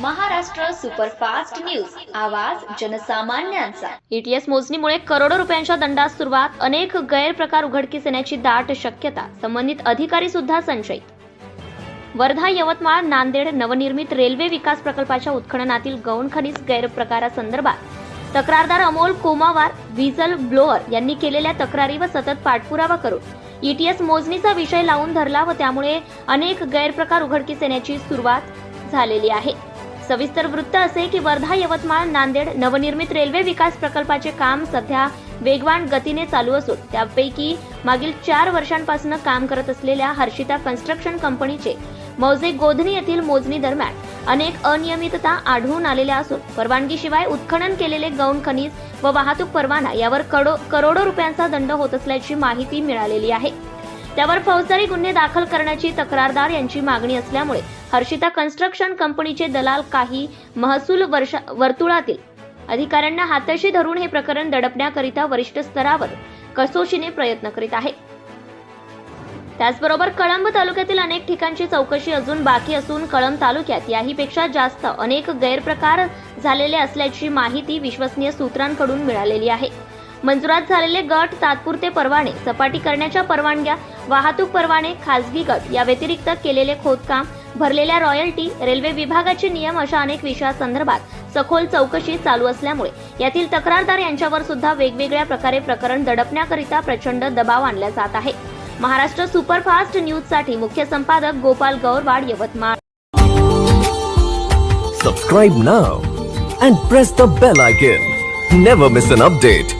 Maharashtra superfast news. आवाज जनसामान्यांचा. ETS मोजणीमुळे करोडो रुपयांच्या दंडास सुरुवात अनेक गैरप्रकार उघडकीस येण्याची दाट शक्यता संबंधित अधिकारी सुद्धा संशयित. वर्धा यवतमाळ नांदेड नवनिर्मित रेल्वे विकास प्रकल्पाच्या उत्खननातील गौण खनिज गैरप्रकारासंदर्भात तक्रारदार अमोल कोमावार व्हिजल ब्लोअर यांनी केलेल्या तक्रारी व सतत पाठपुरावा करून ईटीएस मोजणीचा विषय लावून धरला व त्यामुळे अनेक गैरप्रकार उघडकीस येण्याची सुरुवात झालेली आहे. सविस्तर वृत्त असे की वर्धा यवतमाळ नांदेड नवनिर्मित रेल्वे विकास प्रकल्पाचे काम सध्या वेगवान गतीने चालू असून त्यापैकी मागील चार वर्षांपासून काम करत असलेल्या हर्षिता कन्स्ट्रक्शन कंपनीचे मौजे गोधनी येथील मोजणी दरम्यान अनेक अनियमितता आढळून आलेल्या असून परवानगीशिवाय उत्खनन केलेले गौण खनिज व वाहतूक परवाना यावर कडो करोडो रुपयांचा दंड होत असल्याची माहिती मिळालेली आहे. त्यावर फौजदारी गुन्हे दाखल करण्याची तक्रारदार यांची मागणी असल्यामुळे हर्षिता कन्स्ट्रक्शन कंपनीचे दलाल काही महसूल वर्षा वर्तुळातील अधिकाऱ्यांना हाताशी धरून हे प्रकरण दडपण्याकरिता वरिष्ठ स्तरावर कसोशीने प्रयत्न करीत आहे. त्याचबरोबर कळंब तालुक्यातील अनेक ठिकाणची चौकशी अजून बाकी असून कळंब तालुक्यात याहीपेक्षा जास्त अनेक गैरप्रकार झालेले असल्याची माहिती विश्वसनीय सूत्रांकडून मिळालेली आहे. मंजुरात झालेले गट तात्पुरते परवाने सपाटी करण्याच्या परवानग्या वाहतूक परवाने खासगी गट या व्यतिरिक्त केलेले खोदकाम भरलेल्या रॉयल्टी रेल्वे विभागाचे नियम अशा अनेक विषयासंदर्भात सखोल चौकशी चालू असल्यामुळे यातील तक्रारदार यांच्यावर सुद्धा वेगवेगळ्या प्रकारे प्रकरण दडपण्याकरिता प्रचंड दबाव आणला जात आहे. महाराष्ट्र सुपरफास्ट न्यूजसाठी मुख्य संपादक Gopal Gaurwad Yavatmal. Subscribe now and press the bell icon never miss an update